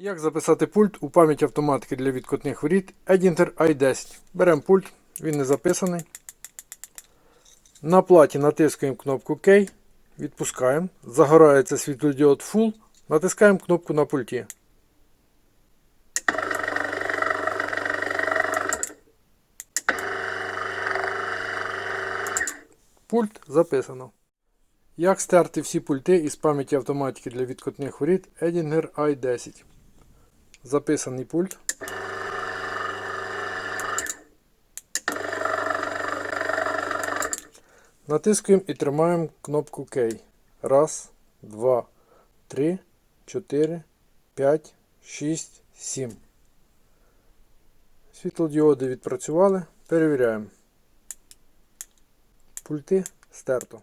Як записати пульт у пам'ять автоматики для відкотних воріт Edinger i10. Беремо пульт, він не записаний. На платі натискаємо кнопку K, відпускаємо. Загорається світлодіод Full, натискаємо кнопку на пульті. Пульт записано. Як стерти всі пульти із пам'яті автоматики для відкотних воріт Edinger i10. Записаний пульт. Натискуємо і тримаємо кнопку K. Раз, два, три, чотири, п'ять, шість, сім. Світлодіоди відпрацювали. Перевіряємо. Пульти стерто.